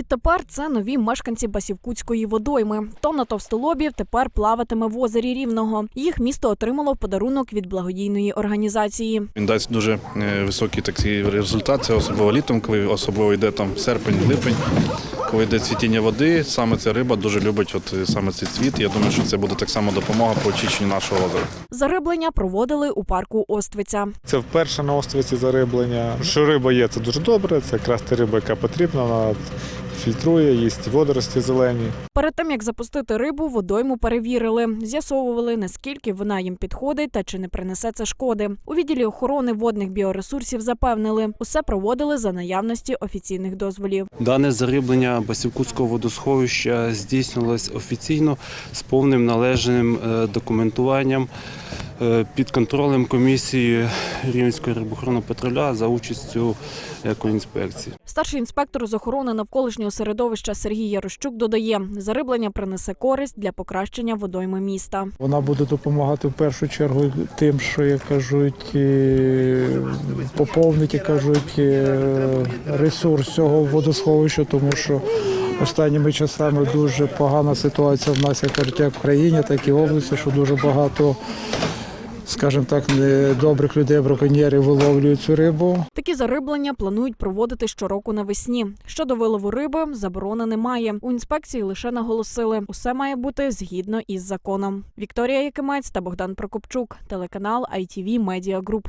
Відтепер це нові мешканці Басівкутської водойми. Тонна товстолобів тепер плаватиме в озері Рівного. Їх місто отримало в подарунок від благодійної організації. Він дасть дуже е, високий такий результат. Це особливо літом, коли особливо йде там серпень, липень, коли йде цвітіння води. Саме ця риба дуже любить от е, саме цей цвіт. Я думаю, що це буде так само допомога по очищенню нашого озера. Зариблення проводили у парку Оствиця. Це вперше на острові зариблення. Що риба є, це дуже добре. Це якраз та риба, яка потрібна, вона фільтрує, їсть водорості зелені. Перед тим як запустити рибу, водойму перевірили, з'ясовували наскільки вона їм підходить та чи не принесе це шкоди. У відділі охорони водних біоресурсів запевнили, усе проводили за наявності офіційних дозволів. Дане зариблення Басівкутського водосховища здійснилось офіційно з повним належним е, документуванням під контролем комісії Рівненського рибохоронного патруля за участю екоінспекції. Старший інспектор з охорони навколишнього середовища Сергій Ярощук додає, зариблення принесе користь для покращення водойми міста. Вона буде допомагати в першу чергу тим, що як кажуть, е, поповнить, як кажуть, е, ресурс цього водосховища, тому що останніми часами дуже погана ситуація в нас, як кажуть, як в країні, так і в області, що дуже багато, скажімо так, недобрих людей, браконьєрів виловлюють цю рибу. Такі зариблення планують проводити щороку навесні. Щодо вилову риби, заборони немає. У інспекції лише наголосили, усе має бути згідно із законом. Вікторія Якимець та Богдан Прокопчук, телеканал ITV Media Group.